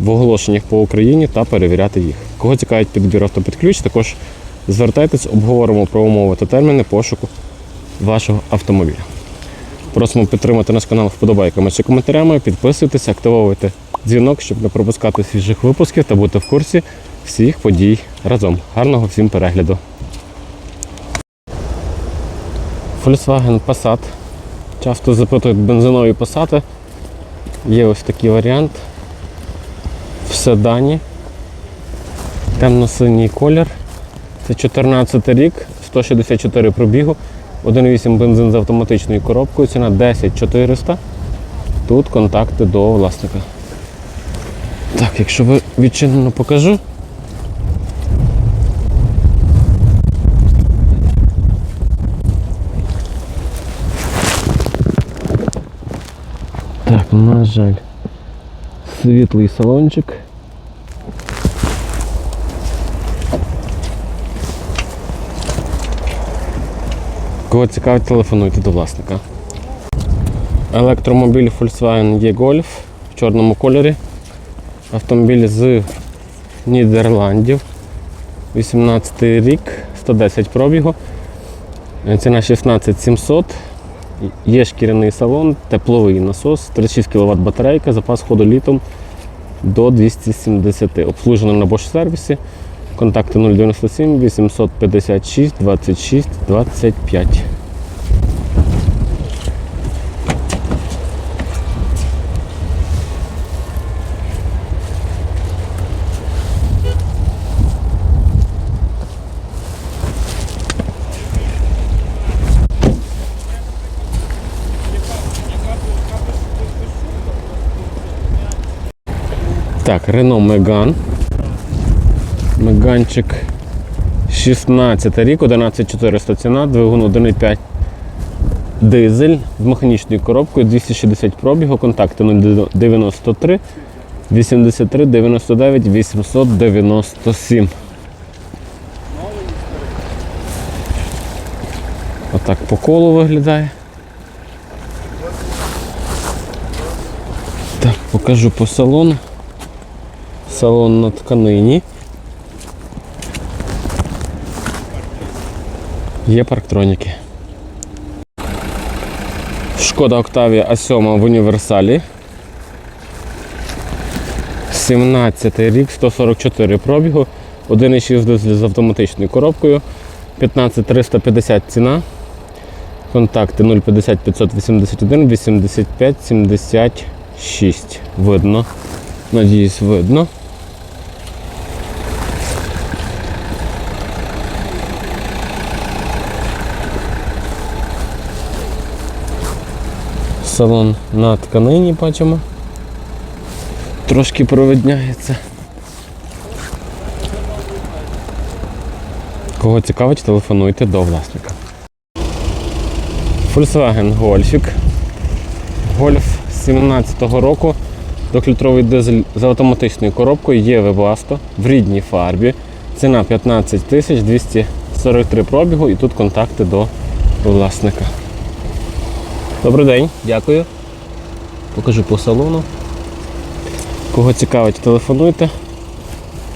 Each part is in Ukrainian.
в оголошеннях по Україні та перевіряти їх. Кого цікавить підбір авто під ключ, також звертайтесь, обговоримо про умови та терміни пошуку вашого автомобіля. Просимо підтримати наш канал вподобайками чи коментарями, підписуйтесь, активовуйте дзвінок, щоб не пропускати свіжих випусків та бути в курсі всіх подій разом. Гарного всім перегляду. Volkswagen Passat. Часто запитують бензинові Passat. Є ось такий варіант. В седані. Темно-синій колір. Це 14 рік, 164 пробігу. 1,8 бензин з автоматичною коробкою, ціна 10 400. Тут контакти до власника. Так, якщо ви відчинено покажу. Так, на жаль, світлий салончик. Кого цікавить, телефонуйте до власника. Електромобіль Volkswagen E-Golf в чорному кольорі. Автомобіль з Нідерландів. 18 рік, 110 пробігу. Ціна 16 700. Є шкіряний салон, тепловий насос, 36 кВт батарейка, запас ходу літом до 270. Обслужено на Bosch сервісі. Контакти 097 856 26 25. Так, Renault Megane. Меганчик 16 рік, 11400 ціна, двигун 1,5 дизель з механічною коробкою, 260 пробігу, контакти 093 83 99 897. Отак по колу виглядає. Так, покажу по салону. Салон на тканині. Є парктроніки. Шкода Октавія А7 в універсалі. 17 рік, 144 пробігу, 1,6 дизель з автоматичною коробкою, 15350 ціна. Контакти 050 581 85 76. Видно. Надіюсь, видно. Салон на тканині бачимо. Трошки провидняється. Кого цікавить, телефонуйте до власника. Volkswagen Golfik. Golf 17-го року. Двохлітровий дизель з автоматичною коробкою є Webasto в рідній фарбі. Ціна 15 тисяч 243 пробігу і тут контакти до власника. Добрий день, дякую. Покажу по салону. Кого цікавить, телефонуйте,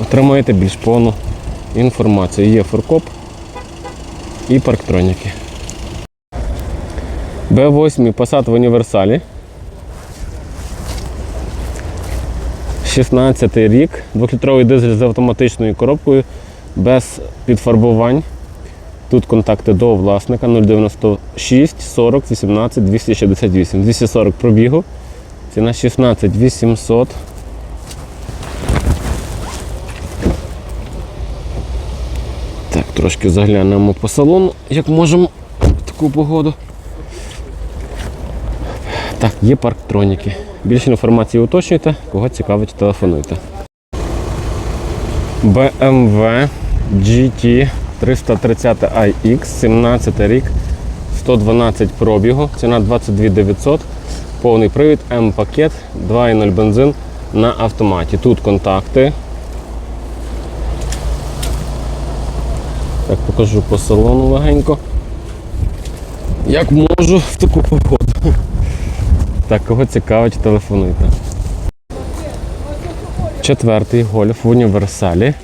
отримаєте більш повну інформацію. Є форкоп і парктроніки. Б8 Passat в універсалі. 16 рік, 2-літровий дизель з автоматичною коробкою без підфарбувань. Тут контакти до власника 096 40 18 268. 240 пробігу. Ціна 16 800. Так, трошки заглянемо по салону, як можемо в таку погоду. Так, є парктроніки. Більше інформації уточнюйте, кого цікавить, телефонуйте. BMW GT 330 iX, 17 рік, 112 пробігу, ціна 22 900, повний привід, М-пакет, 2.0 бензин на автоматі. Тут контакти. Так, покажу по салону легенько. Як можу в таку погоду. Так, кого цікавить, телефонуйте. Четвертий гольф в універсалі.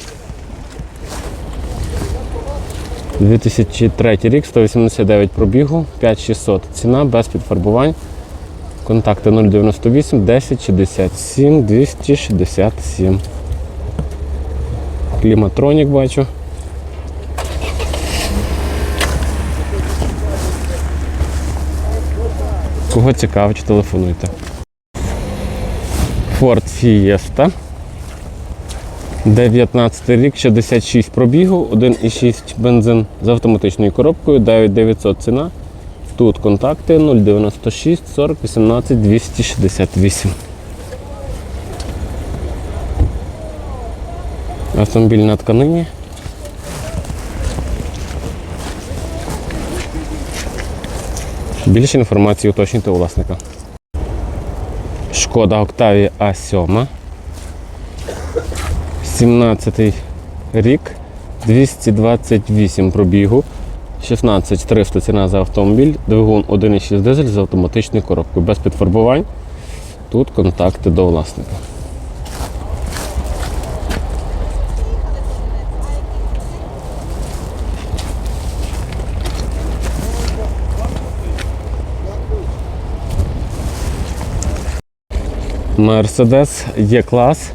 2003 рік, 189 пробігу, 5600. Ціна без підфарбувань. Контакти 098 10 67 267. Кліматронік бачу. Кого цікавить, телефонуйте. Ford Fiesta. 19 рік, 66 пробігу, 1,6 бензин з автоматичною коробкою, 9900 ціна. Тут контакти 096 40 18 268. Автомобіль на тканині. Більше інформації уточнюйте у власника. Шкода Octavia A7. 17 рік, 228 пробігу, 16300 ціна за автомобіль, двигун 1,6 дизель з автоматичною коробкою, без підфарбувань. Тут контакти до власника. Мерседес Є-клас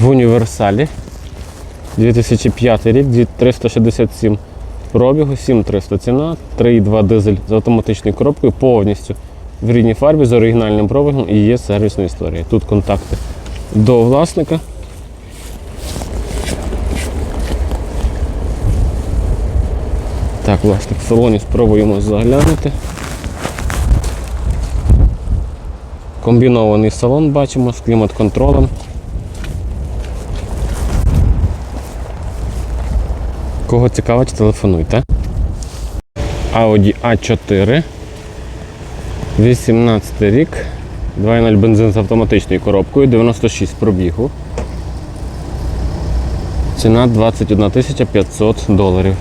в універсалі. 2005 рік, 367 пробігу, 7300 ціна, 3,2 дизель з автоматичною коробкою, повністю в рідній фарбі з оригінальним пробігом і є сервісна історія. Тут контакти до власника. Так, власник в салоні спробуємо заглянути. Комбінований салон бачимо з клімат-контролем. Кого цікавить, телефонуйте. Audi A4. 18 рік. 2.0 бензин з автоматичною коробкою, 96 пробігу. Ціна 21 500 доларів.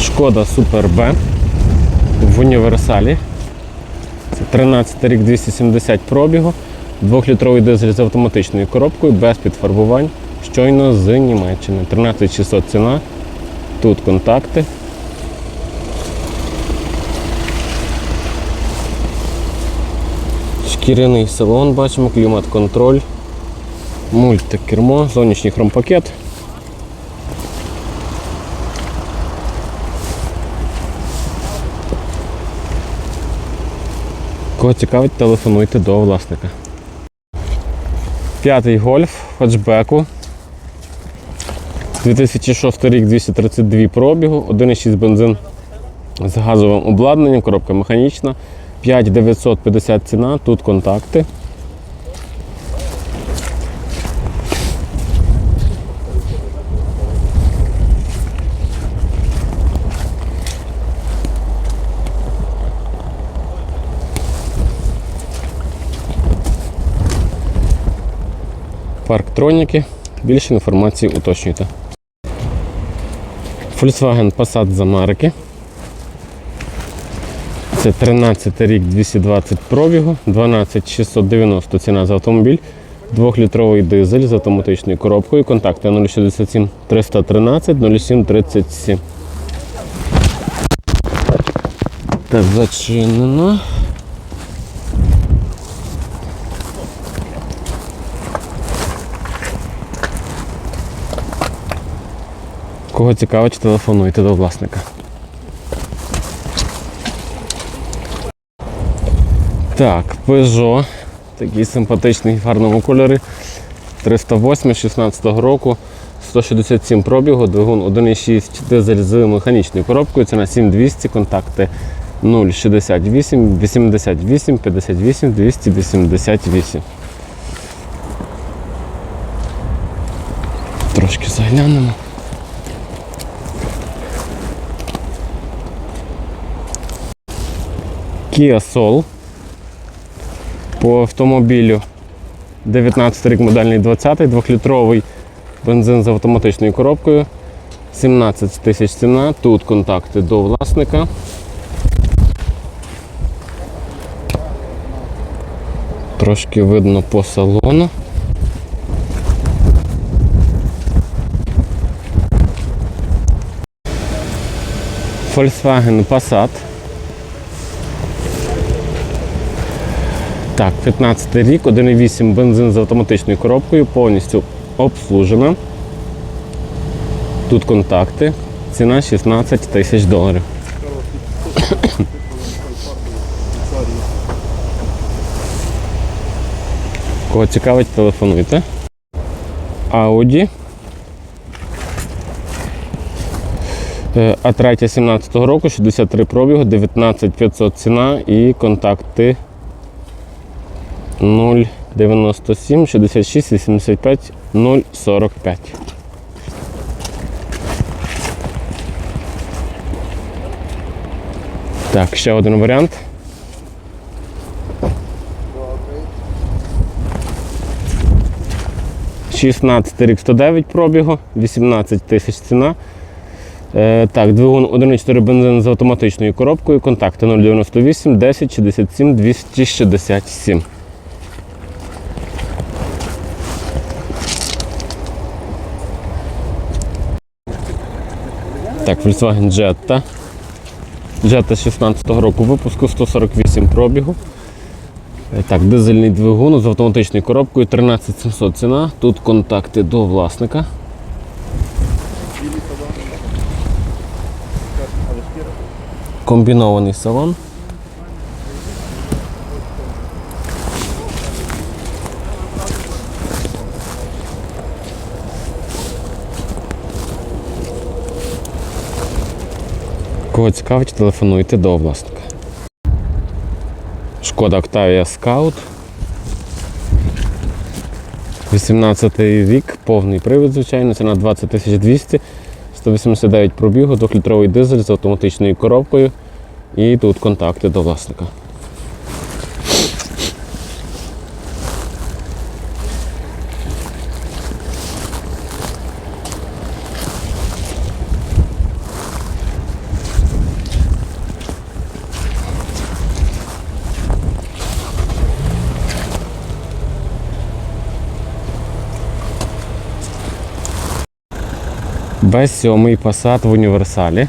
Шкода Super B в універсалі. Це 13 рік 270 пробігу, 2-літровий дизель з автоматичною коробкою, без підфарбувань, щойно з Німеччини. 13600 ціна. Тут контакти. Шкіряний салон, бачимо, клімат-контроль, мультикермо, зовнішній хромпакет. Кого цікавить, телефонуйте до власника. П'ятий гольф хетчбеку. 2006 рік 232 пробігу, 1,6 бензин з газовим обладнанням, коробка механічна. 5950 ціна, тут контакти. Парктроніки. Більше інформації уточнюйте. Volkswagen Passat з Америки. Це 13 рік 220 пробігу, 12690 ціна за автомобіль, 2-літровий дизель з автоматичною коробкою, контакти 067 313 07 37. Так, зачинено. Кого цікавить, телефонуйте до власника. Так, Peugeot. Такий симпатичний в гарному кольорі. 308 16 року. 167 пробігу, двигун 1,6 дизель з механічною коробкою. Ціна 7200, контакти 068 88 58 288. Трошки заглянемо. Kia Soul по автомобілю 19 рік модельний 20 2-літровий бензин з автоматичною коробкою. 17 тисяч ціна. Тут контакти до власника. Трошки видно по салону. Volkswagen Passat. Так, 15 рік, 1,8 бензин з автоматичною коробкою, повністю обслужена. Тут контакти. Ціна 16 тисяч доларів. Кого цікавить, телефонуйте. Audi. Е, А3 17 року, 63 пробігу, 19500 ціна і контакти 097 66 85 045. Так, ще один варіант. Шістнадцятий рік 109 пробігу, 18 тисяч ціна. Е, так, двигун 1,4 бензин з автоматичною коробкою. Контакти 098 10 67 267. Так, Volkswagen Jetta. Jetta 16-го року випуску 148 пробігу. Е, Так, дизельний двигун з автоматичною коробкою 13700 ціна. Тут контакти до власника. Комбінований салон. Кого цікавить, телефонуйте до власника. Шкода Octavia Scout. 18 рік, повний привід, звичайно, ціна 20 200, 189 пробігу, 2-літровий дизель з автоматичною коробкою. І тут контакти до власника. Б7 Passat в універсалі.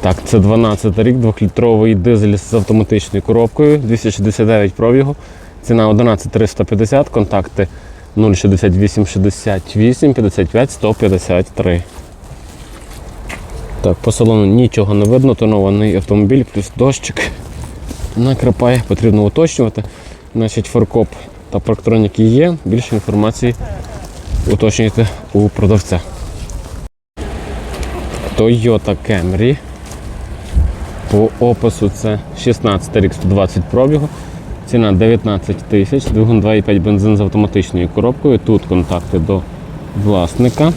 Так, це 12 рік, 2-літровий дизель з автоматичною коробкою, 269 пробігу. Ціна 11350, контакти 068 68 55 153. Так, по салону нічого не видно, тонований автомобіль, плюс дощик. Накрапає, потрібно уточнювати. Значить, фаркоп та парктроніки є. Більше інформації уточнюйте у продавця. Toyota Camry. По опису це 16 рік 120 пробігу. Ціна 19 тисяч, двигун 2,5 бензин з автоматичною коробкою. Тут контакти до власника.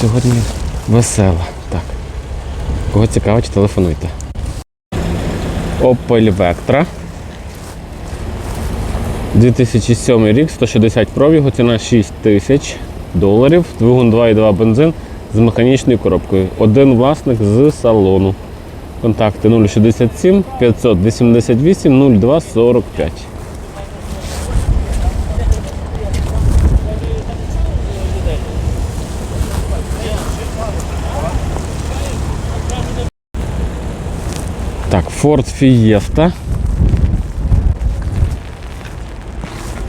Сьогодні весела. Так. Кого цікавить, телефонуйте. Opel Vectra. 2007 рік, 160 пробігу, ціна 6 тисяч доларів. Двигун 2,2 бензин з механічною коробкою. Один власник з салону. Контакти 067 588 02 Так, Ford Fiesta.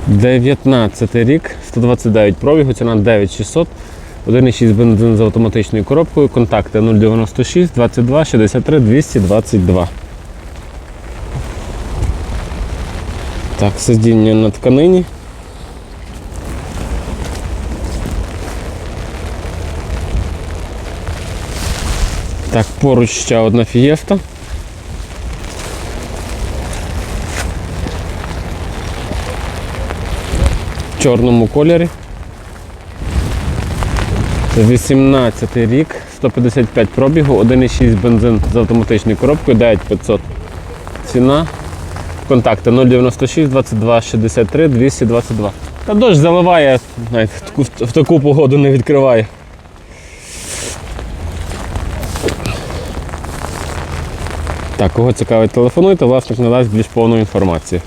19 рік, 129 пробігу, ціна 9600. 1,6 бензин з автоматичною коробкою. Контакти 096 22 63 222. Так, сидіння на тканині. Так, поруч ще одна фієста. Чорному кольорі. 18 рік, 155 пробігу, 1,6 бензин з автоматичною коробкою, 9500 ціна. Контакти 096 22 63 222. Та дощ заливає, навіть в таку погоду не відкриває. Так, кого цікавить, телефонуйте, власник надасть більш повну інформацію.